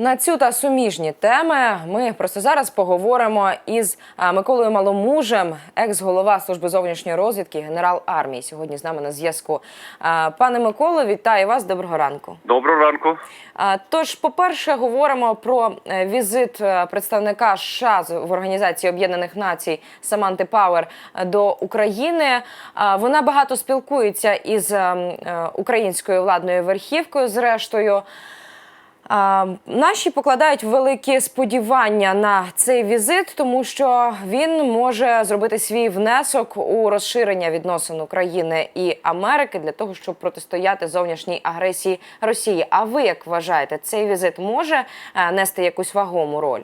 На цю та суміжні теми ми просто зараз поговоримо із Миколою Маломужем, екс-голова служби зовнішньої розвідки, генерал армії. Сьогодні з нами на зв'язку. Пане Миколо, вітаю вас. Доброго ранку. Доброго ранку. Тож, по-перше, говоримо про е, візит е, представника США в Організації Об'єднаних Націй Саманти Пауер е, до України. Вона багато спілкується із ем, українською владною верхівкою, зрештою. Наші покладають великі сподівання на цей візит, тому що він може зробити свій внесок у розширення відносин України і Америки для того, щоб протистояти зовнішній агресії Росії. А ви як вважаєте, цей візит може е, нести якусь вагому роль?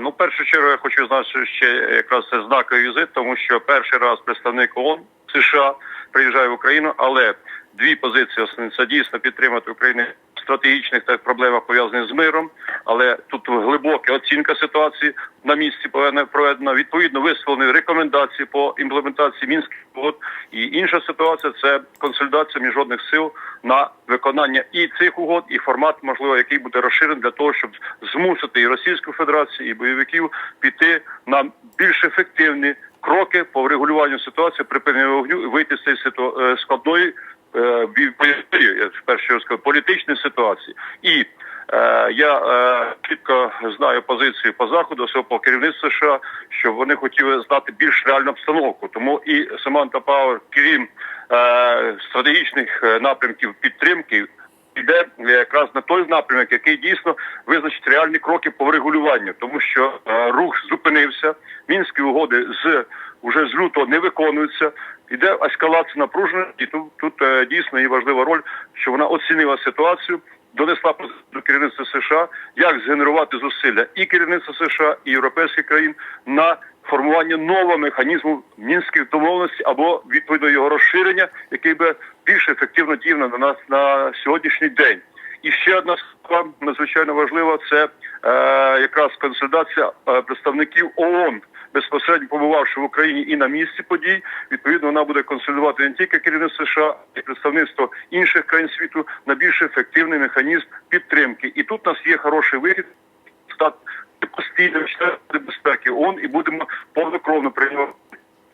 Ну, першу чергу я хочу зазначити ще якраз це знаковий візит, тому що перший раз представник ООН США приїжджає в Україну, але дві позиції основні це дійсно підтримати Україну стратегічних та проблемах пов'язаних з миром. Але тут глибока оцінка ситуації на місці повинна проведена. Відповідно, висловлені рекомендації по імплементації мінських угод. І інша ситуація це консолідація міжнародних сил на виконання і цих угод, і формат, можливо, який буде розширений для того, щоб змусити і Російську Федерацію, і бойовиків піти на більш ефективні кроки по врегулюванню ситуації, припинення вогню і вийти з цієї е, складної вперше я скажу, політичної ситуації. І е, я е, чітко знаю позицію по заходу, особливо по керівництву США, що вони хотіли знати більш реальну обстановку. Тому і Саманта Пауер, крім е, стратегічних е, напрямків підтримки, йде якраз на той напрямок, який дійсно визначить реальні кроки по врегулюванню, тому що е, рух зупинився, мінські угоди з уже з лютого не виконуються. Іде ескалація напруження, і тут, тут е, дійсно є важлива роль, що вона оцінила ситуацію, донесла до керівництва США, як згенерувати зусилля і керівництва США, і європейських країн на формування нового механізму мінських домовленостей або відповідно його розширення, який би більш ефективно діяв на нас на сьогоднішній день. І ще одна справа надзвичайно важлива це е, якраз консолідація е, представників ООН, безпосередньо побувавши в Україні і на місці подій. Відповідно, вона буде консолідувати не тільки керівництво США, а й представництво інших країн світу на більш ефективний механізм підтримки. І тут у нас є хороший вихід стати постійним членом безпеки ООН і будемо повнокровно приймати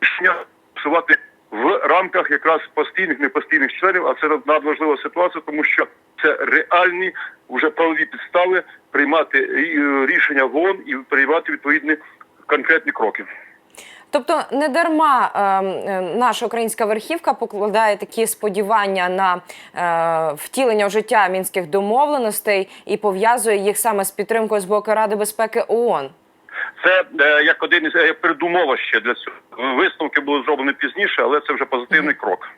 рішення працювати в рамках якраз постійних непостійних членів. А це надважлива ситуація, тому що це реальні вже правові підстави приймати е, рішення в ООН і приймати відповідні конкретні кроки. Тобто не дарма ем, е, наша українська верхівка покладає такі сподівання на е, втілення в життя мінських домовленостей і пов'язує їх саме з підтримкою з боку Ради безпеки ООН. Це е, як один із е, передумова ще для цього. Висновки були зроблені пізніше, але це вже позитивний крок.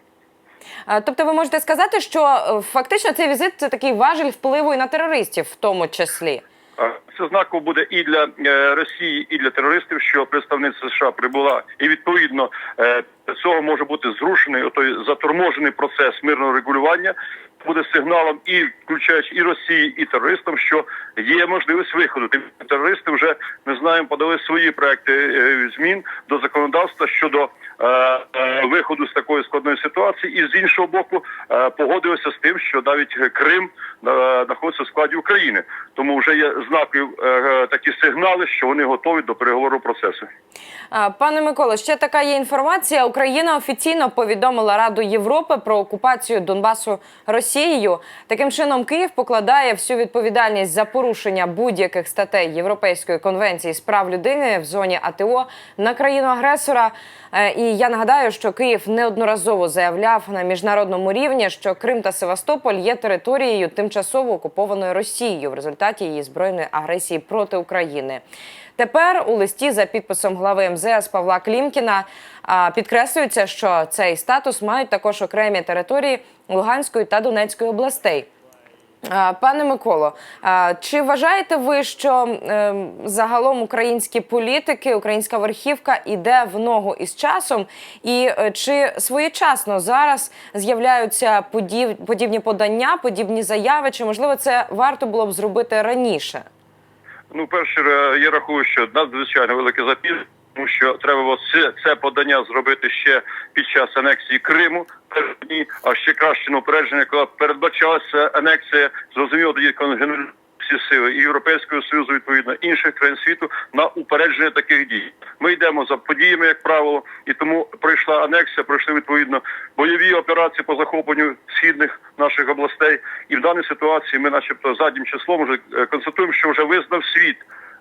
Е, Тобто, ви можете сказати, що е, фактично цей візит це такий важель впливу і на терористів, в тому числі. Це знаково буде і для е, Росії, і для терористів, що представниця США прибула, і відповідно е, цього може бути зрушений той заторможений процес мирного регулювання. Буде сигналом і включаючи і Росії, і терористам, що є можливість виходу. Тим терористи вже ми знаємо, подали свої проекти е, змін до законодавства щодо е, е, виходу з такої складної ситуації, і з іншого боку е, погодилися з тим, що навіть Крим е, знаходиться в складі України. Тому вже є знаки е, такі сигнали, що вони готові до переговору процесу. Пане Миколо, ще така є інформація. Україна офіційно повідомила Раду Європи про окупацію Донбасу Росією. Таким чином, Київ покладає всю відповідальність за порушення будь-яких статей Європейської конвенції з прав людини в зоні АТО на країну агресора. Е, І я нагадаю, що Київ неодноразово заявляв на міжнародному рівні, що Крим та Севастополь є територією тимчасово окупованою Росією в результаті її збройної агресії проти України. Тепер у листі за підписом глави МЗС Павла Клімкіна підкреслюється, що цей статус мають також окремі території Луганської та Донецької областей. Пане Миколо, чи вважаєте ви, що е, загалом українські політики, українська верхівка іде в ногу із часом? І е, чи своєчасно зараз з'являються подібні подання, подібні заяви? Чи можливо це варто було б зробити раніше? Ну, перше, е, я рахую, що надзвичайно велике запізнення, тому що треба було це, подання зробити ще під час анексії Криму. А ще краще на упередження, коли передбачалася анексія, зрозуміло тоді коли генералізація всі сили і Європейського Союзу, відповідно інших країн світу на упередження таких дій. Ми йдемо за подіями, як правило, і тому пройшла анексія, пройшли відповідно бойові операції по захопленню східних наших областей. І в даній ситуації ми, начебто, заднім числом вже е, констатуємо, що вже визнав світ.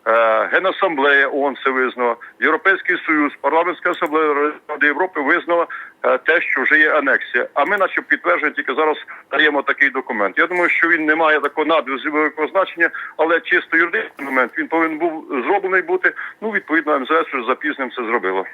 Е, Генасамблея ООН це визнала, Європейський Союз, парламентська асамблея Ради Європи визнала е, те, що вже є анексія. А ми, наче підтверджуємо, тільки зараз даємо такий документ. Я думаю, що він не має такого надвеликого значення, але чисто юридичний момент він повинен був зроблений бути. Ну відповідно, МЗС вже запізним це зробило.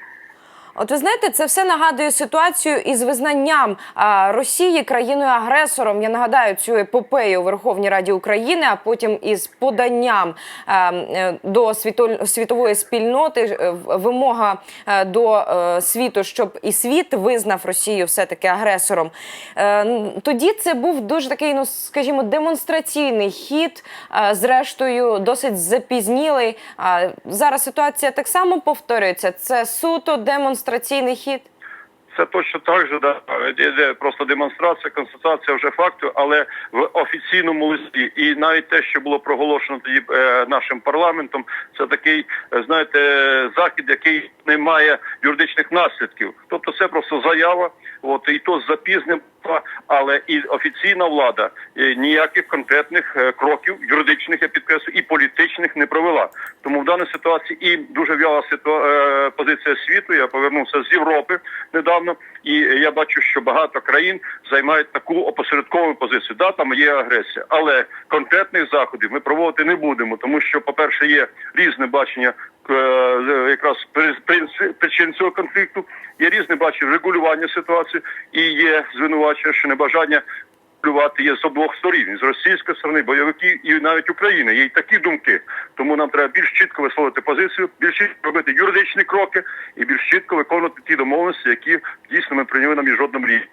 От ви знаєте, це все нагадує ситуацію із визнанням а, Росії країною-агресором. Я нагадаю цю епопею у Верховній Раді України, а потім із поданням а, е, до світо- світової спільноти е, вимога е, до е, світу, щоб і світ визнав Росію все таки агресором. Н- Тоді це був дуже такий, ну скажімо, демонстраційний хід. е, Зрештою, досить запізнілий. А зараз ситуація так само повторюється. Це суто демонстраційний хід. Це точно так же, да йде просто демонстрація, констатація вже факту, але в офіційному листі, і навіть те, що було проголошено тоді е, нашим парламентом, це такий, е, знаєте, захід, який не має юридичних наслідків. Тобто, це просто заява, от і то з запізненням, але і офіційна влада е, ніяких конкретних кроків юридичних, я підкреслю, і політичних не провела. Тому в даній ситуації і дуже в'яла ситуа- позиція світу. Я повернувся з Європи недавно, і я бачу, що багато країн займають таку опосередковану позицію. Да, там є агресія, але конкретних заходів ми проводити не будемо, тому що, по перше, є різне бачення е, якраз причин цього конфлікту. Є різне бачення регулювання ситуації і є звинувачення, що небажання плювати є з обох сторін з російської сторони, бойовиків і навіть України. Є й такі думки. Тому нам треба більш чітко висловити позицію, більш чітко робити юридичні кроки і більш чітко виконувати ті домовленості, які дійсно ми прийняли на міжнародному рівні.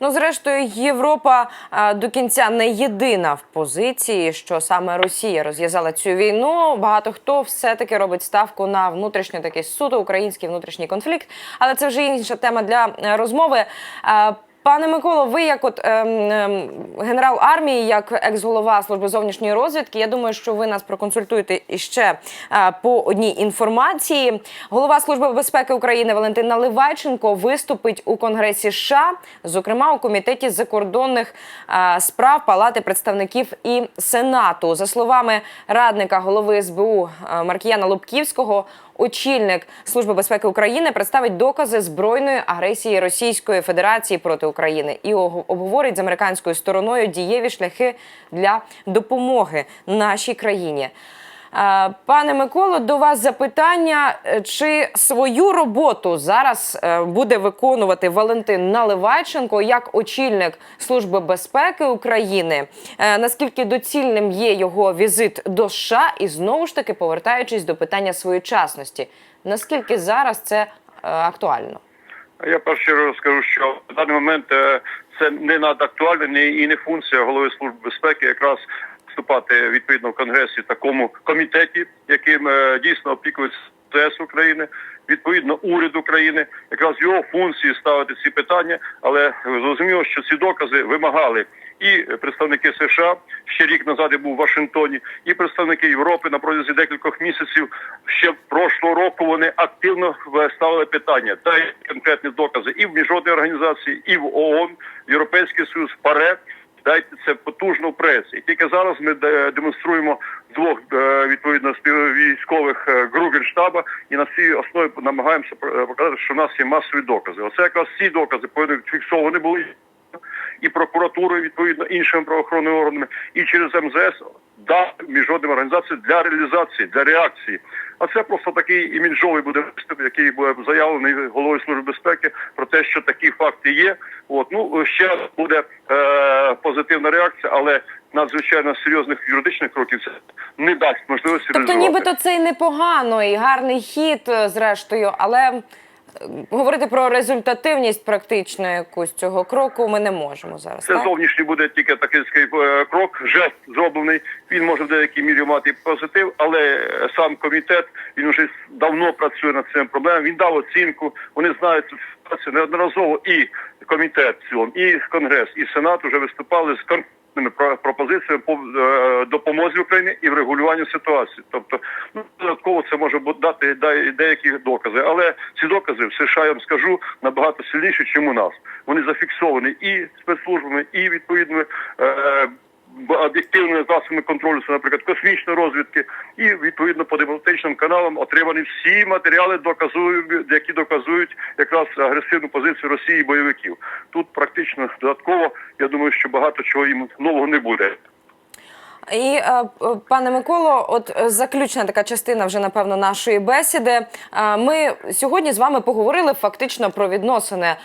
Ну, зрештою, Європа е, до кінця не єдина в позиції, що саме Росія розв'язала цю війну. Багато хто все-таки робить ставку на внутрішній такий суто український внутрішній конфлікт, але це вже інша тема для розмови. Е, Пане Миколо, ви як от ем, ем, генерал армії, як екс-голова служби зовнішньої розвідки, я думаю, що ви нас проконсультуєте іще е, по одній інформації. Голова служби безпеки України Валентина Ливайченко виступить у Конгресі США, зокрема у комітеті закордонних е, справ Палати представників і Сенату. За словами радника голови СБУ е, Маркіяна Лубківського. Очільник Служби безпеки України представить докази збройної агресії Російської Федерації проти України і обговорить з американською стороною дієві шляхи для допомоги нашій країні. Е, Пане Миколо, до вас запитання: Е, чи свою роботу зараз е, буде виконувати Валентин Наливайченко як очільник Служби безпеки України? Наскільки доцільним є його візит до США? І знову ж таки повертаючись до питання своєчасності, наскільки зараз це актуально? Я перш чергу скажу, що в даний момент це не надактуально і не функція голови служби безпеки, якраз вступати відповідно в конгресі такому комітеті, яким е, дійсно опікується ЗС України. Відповідно, уряд України, якраз його функції ставити ці питання, але зрозуміло, що ці докази вимагали і представники США ще рік назад я був в Вашингтоні, і представники Європи на протязі декількох місяців. Ще прошлого року вони активно ставили питання. Дай конкретні докази і в міжнародній організації, і в ООН, Європейський Союз, ПАРЕ. Дайте це потужно в пресі. І тільки зараз ми демонструємо двох е, відповідно співвійськових е, штаба і на цій основі намагаємося е, показати, що в нас є масові докази. Оце якраз ці докази повинні фіксовані були і прокуратурою, відповідно іншими правоохоронними органами, і через МЗС дати міжнародним організаціям для реалізації, для реакції. А це просто такий іміджовий буде виступ, який буде заявлений головою служби безпеки про те, що такі факти є. От ну ще буде е, позитивна реакція, але надзвичайно серйозних юридичних кроків це не дасть можливості Тобто, реалізувати. нібито це і непогано, і гарний хід, е, зрештою, але говорити про результативність практично якусь цього кроку ми не можемо зараз. Це так? зовнішній буде тільки такий е, крок, жест зроблений. Він може в деякій мірі мати позитив, але е, сам комітет він вже давно працює над цим проблемом. Він дав оцінку. Вони знають цю ситуацію неодноразово. І комітет в цілому, і конгрес, і сенат вже виступали з кон- конкретними про- пропозиціями по е, допомозі Україні і врегулюванню ситуації. Тобто, ну додатково це може дати де- деякі докази, але ці докази в США я вам скажу набагато сильніші, ніж у нас. Вони зафіксовані і спецслужбами, і відповідними. Об'єктивними засобами контролю, це, наприклад, космічної розвідки, і відповідно по дипломатичним каналам отримані всі матеріали, доказують, які доказують якраз агресивну позицію Росії і бойовиків. Тут практично додатково, я думаю, що багато чого їм нового не буде. І е, пане Миколо, от е, заключна така частина вже напевно нашої бесіди. Е, Ми сьогодні з вами поговорили фактично про відносини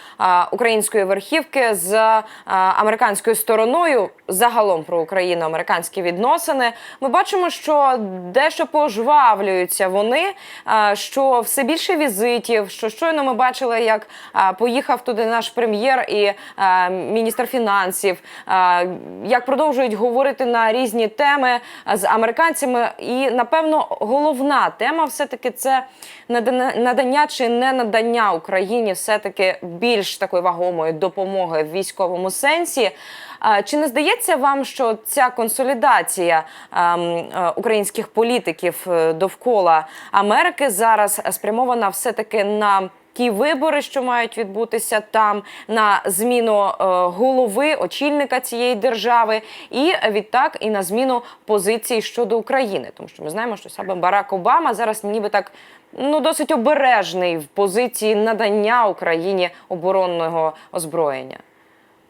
української верхівки з американською стороною. Загалом про україно-американські відносини. Ми бачимо, що дещо пожвавлюються вони, що все більше візитів. Що щойно ми бачили, як поїхав туди наш прем'єр і міністр фінансів, як продовжують говорити на різні теми з американцями. І напевно головна тема все таки це надання чи не надання Україні все таки більш такої вагомої допомоги в військовому сенсі. Чи не здається вам, що ця консолідація е, українських політиків е, довкола Америки зараз спрямована все таки на ті вибори, що мають відбутися там, на зміну е, голови, очільника цієї держави, і відтак і на зміну позиції щодо України, тому що ми знаємо, що саме Барак Обама зараз ніби так. Ну, досить обережний в позиції надання Україні оборонного озброєння.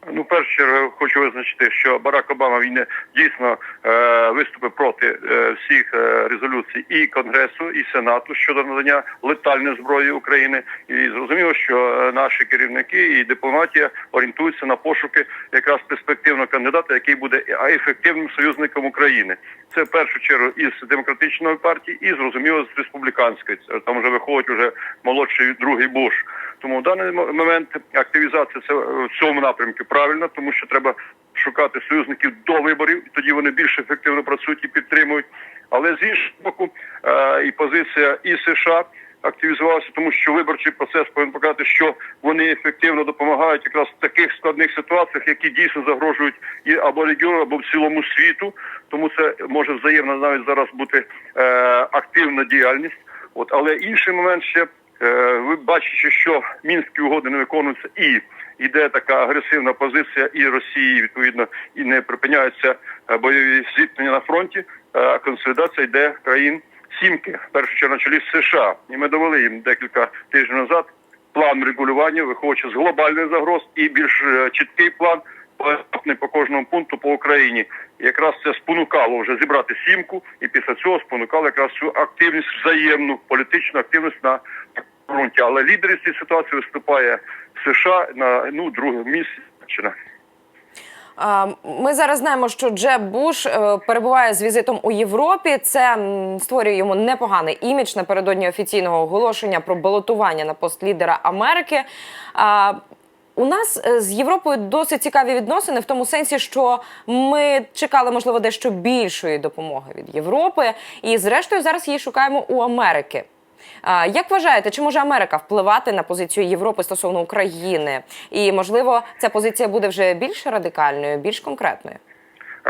Ну, першу чергу хочу визначити, що Барак Обама він дійсно е, виступив проти е, всіх е, резолюцій і Конгресу, і Сенату щодо надання летальної зброї України. І зрозуміло, що е, наші керівники і дипломатія орієнтуються на пошуки якраз перспективного кандидата, який буде ефективним союзником України. Це в першу чергу із демократичної партії, і зрозуміло з республіканської. Там вже виходить уже молодший другий Буш. Тому в даний момент активізація це е, в цьому напрямку правильно, тому що треба шукати союзників до виборів, і тоді вони більш ефективно працюють і підтримують. Але з іншого боку, е, і позиція і США активізувалася, тому що виборчий процес повинен показати, що вони ефективно допомагають якраз в таких складних ситуаціях, які дійсно загрожують і або регіону, або в цілому світу. Тому це може взаємно навіть зараз бути е, активна діяльність. От але інший момент ще ви бачите, що мінські угоди не виконуються, і йде така агресивна позиція і Росії, відповідно, і не припиняються е, бойові зіткнення на фронті. А консолідація йде країн сімки, першу чергу на чолі США. І ми довели їм декілька тижнів назад план регулювання, виходячи з глобальних загроз, і більш е, чіткий план по кожному пункту по Україні. І якраз це спонукало вже зібрати сімку, і після цього спонукало якраз цю активність взаємну політичну активність на фронті. Але лідер із цієї ситуації виступає США на ну другому місці. Ми зараз знаємо, що Джеб Буш е, перебуває з візитом у Європі. Це створює йому непоганий імідж напередодні офіційного оголошення про балотування на пост лідера Америки. У нас е, з Європою досить цікаві відносини в тому сенсі, що ми чекали, можливо, дещо більшої допомоги від Європи, і зрештою зараз її шукаємо у Америки. Як вважаєте, чи може Америка впливати на позицію Європи стосовно України? І можливо, ця позиція буде вже більш радикальною, більш конкретною?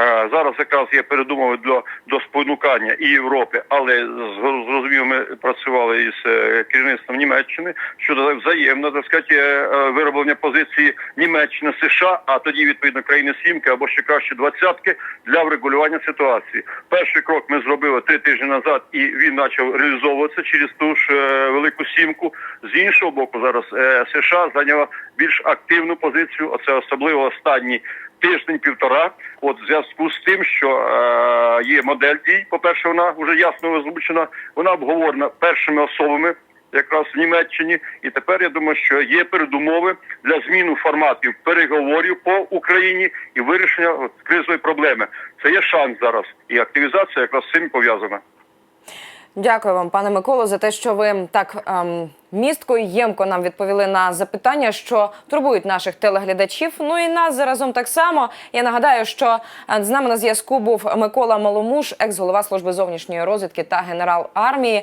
Е, Зараз якраз є передумови для до спонукання і Європи, але зрозуміло, ми працювали із е, керівництвом Німеччини щодо взаємно так сказати, е, вироблення позиції Німеччини США, а тоді відповідно країни сімки або ще краще двадцятки для врегулювання ситуації. Перший крок ми зробили три тижні назад, і він почав реалізовуватися через ту ж велику сімку. З іншого боку, зараз США зайняла більш активну позицію. Оце особливо останні тиждень-півтора. От в зв'язку з тим, що е, є модель дій. По перше, вона вже ясно озвучена. Вона обговорена першими особами. Якраз в Німеччині, і тепер я думаю, що є передумови для зміни форматів переговорів по Україні і вирішення от, кризової проблеми. Це є шанс зараз, і активізація якраз з цим пов'язана. Дякую вам, пане Миколо, за те, що ви так ем, містко і ємко нам відповіли на запитання, що турбують наших телеглядачів. Ну і нас заразом так само. Я нагадаю, що е, з нами на зв'язку був Микола Маломуш, екс-голова служби зовнішньої розвідки та генерал армії.